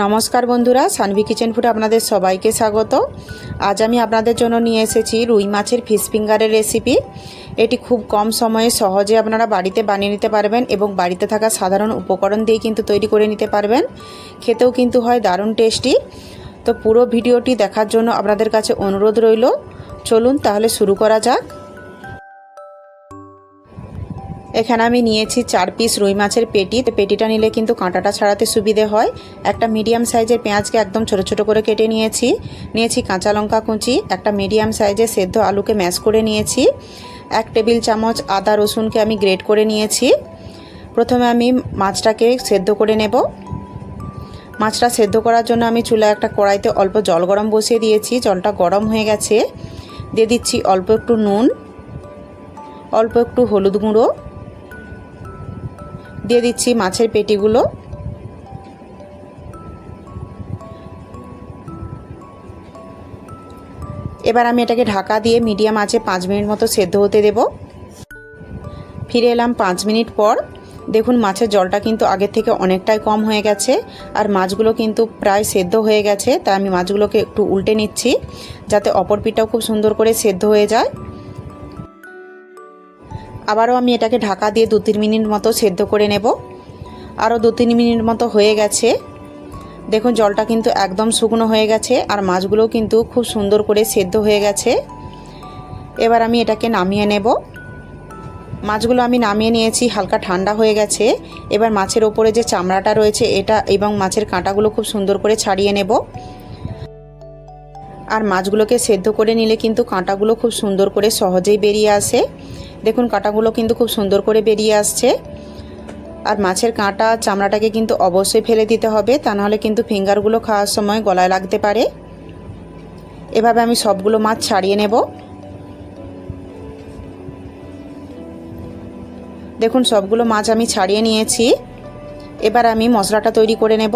নমস্কার বন্ধুরা, সানভি কিচেন ফুডে আপনাদের সবাইকে স্বাগত। আজ আমি আপনাদের জন্য নিয়ে এসেছি রুই মাছের ফিশ ফিঙ্গারের রেসিপি এটি খুব কম সময়ে সহজে আপনারা বাড়িতে বানিয়ে নিতে পারবেন এবং বাড়িতে থাকা সাধারণ উপকরণ দিয়ে কিন্তু তৈরি করে নিতে পারবেন। খেতেও কিন্তু হয় দারুণ টেস্টি তো পুরো ভিডিওটি দেখার জন্য আপনাদের কাছে অনুরোধ রইল। চলুন তাহলে শুরু করা যাক। এখানে আমি নিয়েছি চার পিস রুই মাছের পেটি। পেটিটা নিলে কিন্তু কাঁটাটা ছাড়াতে সুবিধে হয়। একটা মিডিয়াম সাইজের পেঁয়াজকে একদম ছোট ছোট করে কেটে নিয়েছি। নিয়েছি কাঁচা লঙ্কা কুচি, একটা মিডিয়াম সাইজের সেদ্ধ আলুকে ম্যাশ করে নিয়েছি। এক টেবিল চামচ আদা রসুনকে আমি গ্রেট করে নিয়েছি। প্রথমে আমি মাছটাকে সেদ্ধ করে নেব। মাছটা সেদ্ধ করার জন্য আমি চুলায় একটা কড়াইতে অল্প জল গরম বসিয়ে দিয়েছি। জলটা গরম হয়ে গেছে। দিয়ে দিচ্ছি অল্প একটু নুন, অল্প একটু হলুদ গুঁড়ো। দিয়ে দিচ্ছি মাছের পেটিগুলো। এবার আমি এটাকে ঢাকা দিয়ে মিডিয়াম আঁচে পাঁচ মিনিট মতো সেদ্ধ হতে দেব। ফিরে এলাম পাঁচ মিনিট পর। দেখুন, মাছের জলটা কিন্তু আগের থেকে অনেকটাই কম হয়ে গেছে আর মাছগুলো কিন্তু প্রায় সেদ্ধ হয়ে গেছে। তাই আমি মাছগুলোকে একটু উল্টে নিচ্ছি যাতে অপর পিঠটাও খুব সুন্দর করে সেদ্ধ হয়ে যায়। আবারও আমি এটাকে ঢাকা দিয়ে দু তিন মিনিট মতো সেদ্ধ করে নেব। আরও দু তিন মিনিট মতো হয়ে গেছে। দেখুন, জলটা কিন্তু একদম শুকনো হয়ে গেছে আর মাছগুলোও কিন্তু খুব সুন্দর করে সেদ্ধ হয়ে গেছে। এবার আমি এটাকে নামিয়ে নেব। মাছগুলো আমি নামিয়ে নিয়েছি, হালকা ঠান্ডা হয়ে গেছে। এবার মাছের ওপরে যে চামড়াটা রয়েছে, এটা এবং মাছের কাঁটাগুলো খুব সুন্দর করে ছাড়িয়ে নেব। আর মাছগুলোকে সেদ্ধ করে নিলে কিন্তু কাঁটাগুলো খুব সুন্দর করে সহজেই বেরিয়ে আসে। দেখুন, কাঁটাগুলো কিন্তু খুব সুন্দর করে বেরিয়ে আসছে। আর মাছের কাঁটা, চামড়াটাকে কিন্তু অবশ্যই ফেলে দিতে হবে, তা নাহলে কিন্তু ফিঙ্গারগুলো খাওয়ার সময় গলায় লাগতে পারে। এভাবে আমি সবগুলো মাছ ছাড়িয়ে নেব। দেখুন, সবগুলো মাছ আমি ছাড়িয়ে নিয়েছি। এবার আমি মশলাটা তৈরি করে নেব।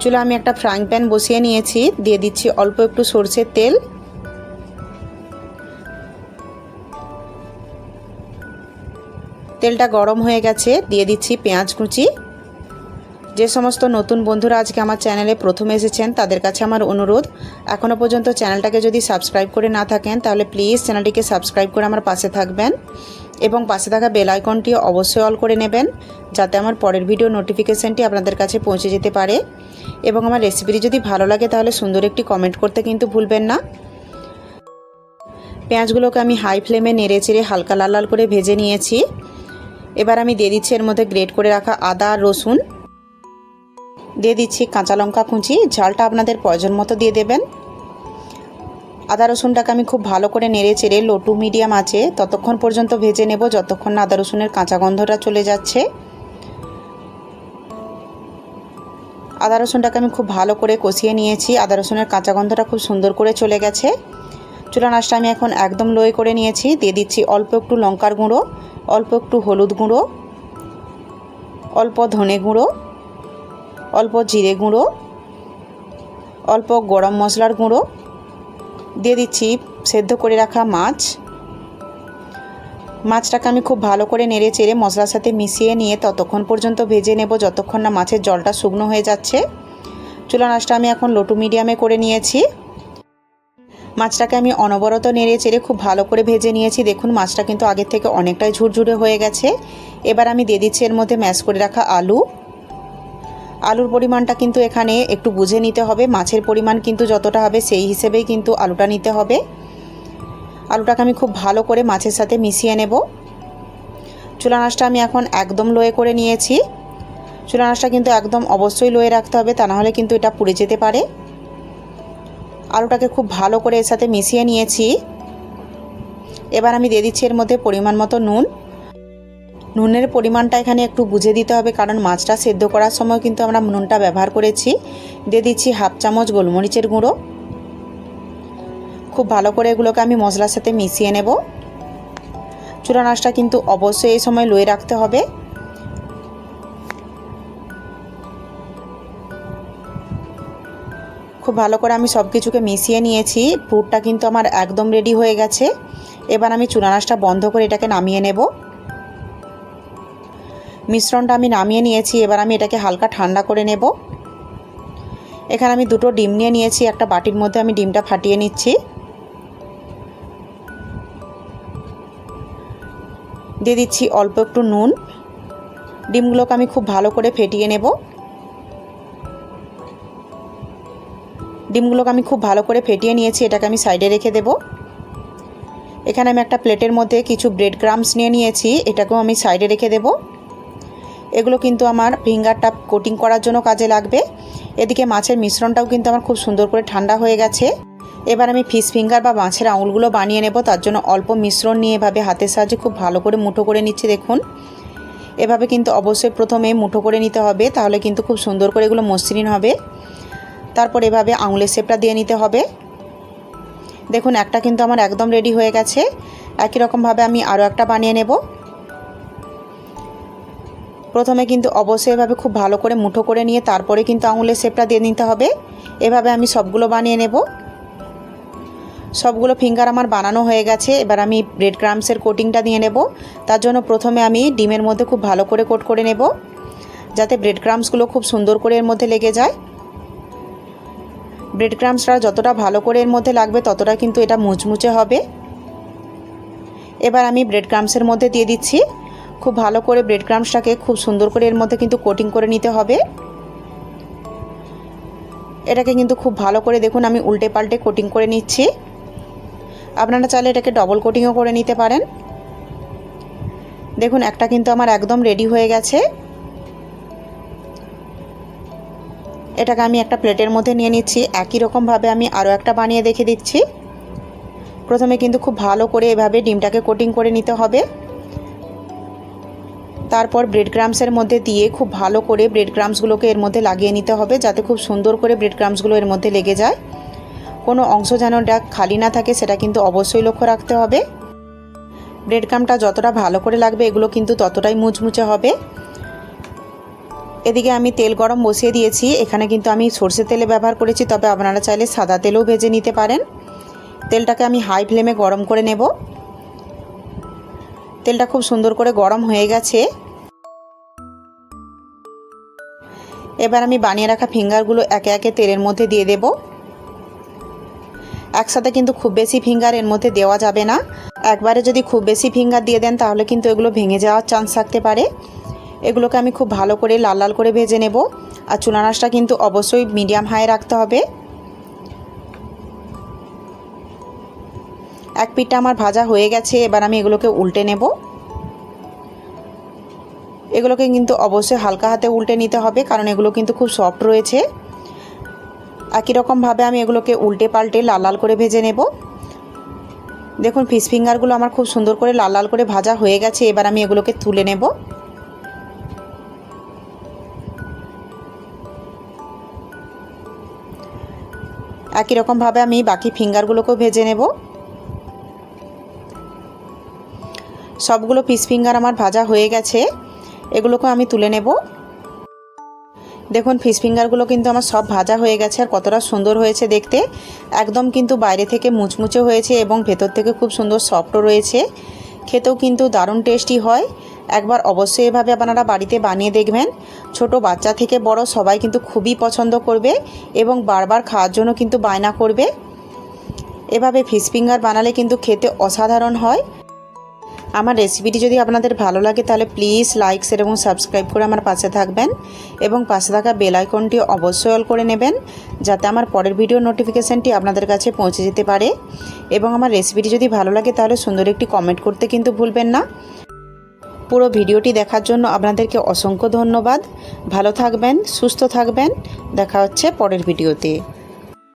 চুলা আমি একটা ফ্রাইং প্যান বসিয়ে নিয়েছি। দিয়ে দিচ্ছি অল্প একটু সর্ষের তেল। তেলটা গরম হয়ে গেছে, দিয়ে দিচ্ছি পেঁয়াজ কুচি। যে সমস্ত নতুন বন্ধুরা আজকে আমার চ্যানেলে প্রথম এসেছেন, তাদের কাছে আমার অনুরোধ এখনও পর্যন্ত চ্যানেলটাকে যদি সাবস্ক্রাইব করে না থাকেন, তাহলে প্লিজ চ্যানেলটিকে সাবস্ক্রাইব করে আমার পাশে থাকবেন এবং পাশে থাকা বেল আইকনটি অবশ্যই অল করে নেবেন, যাতে আমার পরের ভিডিও নোটিফিকেশানটি আপনাদের কাছে পৌঁছে যেতে পারে। এবং আমার রেসিপিটি যদি ভালো লাগে, তাহলে সুন্দর একটি কমেন্ট করতে কিন্তু ভুলবেন না। পেঁয়াজগুলোকে আমি হাই ফ্লেমে নেড়ে চেড়ে হালকা লাল লাল করে ভেজে নিয়েছি। এবার আমি দিয়ে দিচ্ছি এর মধ্যে গ্রেট করে রাখা আদা আর রসুন। দিয়ে দিচ্ছি কাঁচা লঙ্কা কুচি, ঝালটা আপনাদের প্রয়োজন মতো দিয়ে দেবেন। আদা, রসুনটাকে আমি খুব ভালো করে নেড়ে চেড়ে লোটু মিডিয়াম আছে, ততক্ষণ পর্যন্ত ভেজে নেব যতক্ষণ না আদা, রসুনের কাঁচা গন্ধটা চলে যাচ্ছে। আদা, রসুনটাকে আমি খুব ভালো করে কষিয়ে নিয়েছি, আদা, রসুনের কাঁচা গন্ধটা খুব সুন্দর করে চলে গেছে। চুলা নাচটা আমি এখন একদম লোয়ে করে নিয়েছি। দিয়ে দিচ্ছি অল্প একটু লঙ্কার গুঁড়ো, অল্প একটু হলুদ গুঁড়ো, অল্প ধনে গুঁড়ো, অল্প জিরে গুঁড়ো, অল্প গরম মশলার গুঁড়ো। দিয়ে দিচ্ছি সেদ্ধ করে রাখা মাছ। মাছটাকে আমি খুব ভালো করে নেড়ে চেড়ে মশলার সাথে মিশিয়ে নিয়ে ততক্ষণ পর্যন্ত ভেজে নেব যতক্ষণ না মাছের জলটা শুকনো হয়ে যাচ্ছে। চুলা নাচটা আমি এখন লোটু মিডিয়ামে করে নিয়েছি। মাছটাকে আমি অনবরত নেড়ে চেড়ে খুব ভালো করে ভেজে নিয়েছি। দেখুন, মাছটা কিন্তু আগের থেকে অনেকটাই ঝুরঝুরে হয়ে গেছে। এবার আমি দিয়ে দিচ্ছি এর মধ্যে ম্যাশ করে রাখা আলু। আলুর পরিমাণটা কিন্তু এখানে একটু বুঝে নিতে হবে। মাছের পরিমাণ কিন্তু যতটা হবে, সেই হিসেবেই কিন্তু আলুটা নিতে হবে। আলুটাকে আমি খুব ভালো করে মাছের সাথে মিশিয়ে নেব। চুলা নাচটা আমি এখন একদম লোয়ে করে নিয়েছি। চুলা নাচটা কিন্তু একদম অবশ্যই লোয়ে রাখতে হবে, তা নাহলে কিন্তু এটা পুড়ে যেতে পারে। আলুটাকে খুব ভালো করে এর সাথে মিশিয়ে নিয়েছি। এবার আমি দিয়ে দিচ্ছি এর মধ্যে পরিমাণ মতো নুন। নুনের পরিমাণটা এখানে একটু বুঝে দিতে হবে, কারণ মাছটা সেদ্ধ করার সময় কিন্তু আমরা নুনটা ব্যবহার করেছি। দিয়ে দিচ্ছি হাফ চামচ গোলমরিচের গুঁড়ো। খুব ভালো করে এগুলোকে আমি মশলার সাথে মিশিয়ে নেব। চূড়া নাচটা কিন্তু অবশ্যই এই সময় লয়ে রাখতে হবে। খুব ভালো করে আমি সব কিছুকে মিশিয়ে নিয়েছি। পুরটা কিন্তু আমার একদম রেডি হয়ে গেছে। এবার আমি চুনানাসটা বন্ধ করে এটাকে নামিয়ে নেব। মিশ্রণটা আমি নামিয়ে নিয়েছি, এবার আমি এটাকে হালকা ঠান্ডা করে নেব। এখানে আমি দুটো ডিম নিয়ে নিয়েছি, একটা বাটির মধ্যে আমি ডিমটা ফাটিয়ে নিচ্ছি। দিয়ে দিচ্ছি অল্প একটু নুন। ডিমগুলোকে আমি খুব ভালো করে ফেটিয়ে নেব। ডিমগুলোকে আমি খুব ভালো করে ফেটিয়ে নিয়েছি, এটাকে আমি সাইডে রেখে দেব। এখানে আমি একটা প্লেটের মধ্যে কিছু ব্রেড ক্রামস নিয়ে নিয়েছি, এটাকেও আমি সাইডে রেখে দেব। এগুলো কিন্তু আমার ফিঙ্গারটা কোটিং করার জন্য কাজে লাগবে। এদিকে মাছের মিশ্রণটাও কিন্তু আমার খুব সুন্দর করে ঠান্ডা হয়ে গেছে। এবার আমি ফিশ ফিঙ্গার বা মাছের আঙুলগুলো বানিয়ে নেব, তার জন্য অল্প মিশ্রণ নিয়ে এভাবে হাতের সাহায্যে খুব ভালো করে মুঠো করে নিচ্ছে, দেখুন। এভাবে কিন্তু অবশ্যই প্রথমে মুঠো করে নিতে হবে, তাহলে কিন্তু খুব সুন্দর করে এগুলো মসৃণ হবে। তারপর এভাবে আঙুলের শেপটা দিয়ে নিতে হবে। দেখুন, একটা কিন্তু আমার একদম রেডি হয়ে গেছে। একই রকমভাবে আমি আরও একটা বানিয়ে নেব। প্রথমে কিন্তু অবশ্যই এভাবে খুব ভালো করে মুঠো করে নিয়ে তারপরে কিন্তু আঙুলের শেপটা দিয়ে নিতে হবে। এভাবে আমি সবগুলো বানিয়ে নেব। সবগুলো ফিঙ্গার আমার বানানো হয়ে গেছে। এবার আমি ব্রেড ক্রামসের কোটিংটা দিয়ে নেব। তার জন্য প্রথমে আমি ডিমের মধ্যে খুব ভালো করে কোট করে নেব। যাতে ব্রেড ক্রামসগুলো খুব সুন্দর করে এর মধ্যে লেগে যায়। ব্রেড ক্রামসটা যতটা ভালো করে এর মধ্যে লাগবে ততটা কিন্তু এটা মুচমুচে হবে। এবার আমি ব্রেড ক্রামসের মধ্যে দিয়ে দিচ্ছি। খুব ভালো করে ব্রেড ক্রামসটাকে খুব সুন্দর করে এর মধ্যে কিন্তু কোটিং করে নিতে হবে। এটাকে কিন্তু খুব ভালো করে দেখুন, আমি উল্টে পাল্টে কোটিং করে নিচ্ছি। আপনারা চাইলে এটাকে ডবল কোটিংও করে নিতে পারেন। দেখুন, একটা কিন্তু আমার একদম রেডি হয়ে গেছে। এটাকে আমি একটা প্লেটের মধ্যে নিয়ে নিচ্ছি। একই রকমভাবে আমি আরও একটা বানিয়ে দেখে দিচ্ছি। প্রথমে কিন্তু খুব ভালো করে এভাবে ডিমটাকে কোটিং করে নিতে হবে। তারপর ব্রেড ক্রামসের মধ্যে দিয়ে খুব ভালো করে ব্রেড ক্রামসগুলোকে এর মধ্যে লাগিয়ে নিতে হবে, যাতে খুব সুন্দর করে ব্রেড ক্রামসগুলো এর মধ্যে লেগে যায়। কোনো অংশ যেন ডাক খালি না থাকে, সেটা কিন্তু অবশ্যই লক্ষ্য রাখতে হবে। ব্রেড ক্রামটা যতটা ভালো করে লাগবে, এগুলো কিন্তু ততটাই মুচমুচে হবে। এদিকে আমি তেল গরম বসিয়ে দিয়েছি। এখানে কিন্তু আমি সর্ষে তেলে ব্যবহার করেছি, তবে আপনারা চাইলে সাদা তেলেও ভেজে নিতে পারেন। তেলটাকে আমি হাই ফ্লেমে গরম করে নেব। তেলটা খুব সুন্দর করে গরম হয়ে গেছে। এবার আমি বানিয়ে রাখা ফিঙ্গারগুলো একে একে তেলের মধ্যে দিয়ে দেব। একসাথে কিন্তু খুব বেশি ফিঙ্গার এর মধ্যে দেওয়া যাবে না। একবারে যদি খুব বেশি ফিঙ্গার দিয়ে দেন, তাহলে কিন্তু এগুলো ভেঙে যাওয়ার চান্স থাকতে পারে। এগুলোকে আমি খুব ভালো করে লাল লাল করে ভেজে নেব। আর চুনানাশটা কিন্তু অবশ্যই মিডিয়াম হাই রাখতে হবে। এক পিঠটা আমার ভাজা হয়ে গেছে, এবার আমি এগুলোকে উল্টে নেব। এগুলোকে কিন্তু অবশ্যই হালকা হাতে উল্টে নিতে হবে, কারণ এগুলো কিন্তু খুব সফট রয়েছে। একই রকমভাবে আমি এগুলোকে উল্টে পাল্টে লাল লাল করে ভেজে নেব। দেখুন, ফিশ ফিঙ্গারগুলো আমার খুব সুন্দর করে লাল লাল করে ভাজা হয়ে গেছে, এবার আমি এগুলোকে তুলে নেব। একই রকমভাবে আমি বাকি ফিঙ্গারগুলোকেও ভেজে নেব। সবগুলো পিস ফিঙ্গার আমার ভাজা হয়ে গেছে। এগুলোকে আমি তুলে নেব। দেখুন ফিশ ফিঙ্গারগুলো কিন্তু আমার সব ভাজা হয়ে গেছে আর কতটা সুন্দর হয়েছে দেখতে। একদম কিন্তু বাইরে থেকে মুচমুচে হয়েছে এবং ভেতর থেকে খুব সুন্দর সফটও রয়েছে। খেতেও কিন্তু দারুণ টেস্টি হয়। একবার অবশ্যই এভাবে আপনারা বাড়িতে বানিয়ে দেখবেন। ছোট বাচ্চা থেকে বড় সবাই কিন্তু খুবই পছন্দ করবে এবং বারবার খাওয়ার জন্য কিন্তু বায়না করবে। এভাবে ফিশ ফিঙ্গার বানালে কিন্তু খেতে অসাধারণ হয়। আমার রেসিপিটি যদি আপনাদের ভালো লাগে তাহলে প্লিজ লাইক শেয়ার এবং সাবস্ক্রাইব করে আমার পাশে থাকবেন এবং পাশে থাকা বেল আইকনটি অবশ্যই অল করে নেবেন যাতে আমার পরের ভিডিও নোটিফিকেশানটি আপনাদের কাছে পৌঁছে যেতে পারে। এবং আমার রেসিপিটি যদি ভালো লাগে তাহলে সুন্দর একটি কমেন্ট করতে কিন্তু ভুলবেন না। পুরো ভিডিওটি দেখার জন্য আপনাদেরকে অসংখ্য ধন্যবাদ। ভালো থাকবেন, সুস্থ থাকবেন। দেখা হচ্ছে পরের ভিডিওতে।